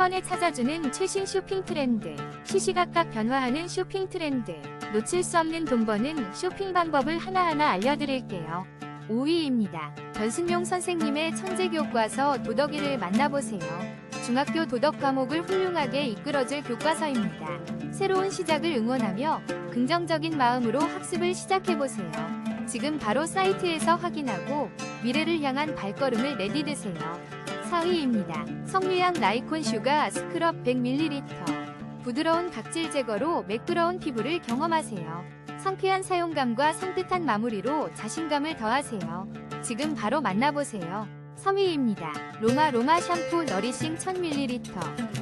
번에 찾아주는 최신 쇼핑 트렌드, 시시각각 변화하는 쇼핑 트렌드, 놓칠 수 없는 돈 버는 쇼핑 방법을 하나하나 알려드릴게요. 5위입니다. 변순용 선생님의 천재 교과서 도덕이를 만나보세요. 중학교 도덕 과목을 훌륭하게 이끌어줄 교과서입니다. 새로운 시작을 응원하며 긍정적인 마음으로 학습을 시작해보세요. 지금 바로 사이트에서 확인하고 미래를 향한 발걸음을 내디드세요. 4위입니다. 성미향 나이콘 슈가 스크럽 100ml. 부드러운 각질 제거로 매끄러운 피부를 경험하세요. 상쾌한 사용감과 산뜻한 마무리로 자신감을 더하세요. 지금 바로 만나보세요. 3위입니다. 로마 로마 샴푸 너리싱 1000ml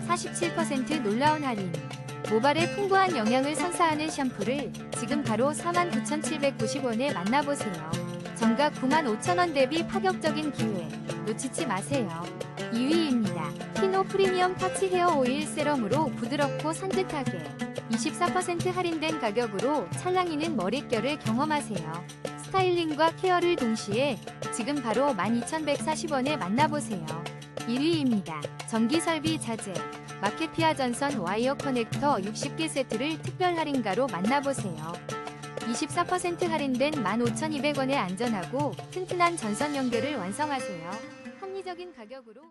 47% 놀라운 할인. 모발에 풍부한 영양을 선사하는 샴푸를 지금 바로 49,790원에 만나보세요. 정가 95,000원 대비 파격적인 기회. 놓치지 마세요. 2위입니다. 피노 프리미엄 터치 헤어 오일 세럼으로 부드럽고 산뜻하게 24% 할인된 가격으로 찰랑이는 머릿결을 경험하세요. 스타일링과 케어를 동시에 지금 바로 12,140원에 만나보세요. 1위입니다. 전기설비 자재 마켓피아 전선 와이어 커넥터 60개 세트를 특별 할인가로 만나보세요. 24% 할인된 15,200원에 안전하고 튼튼한 전선 연결을 완성하세요. 합리적인 가격으로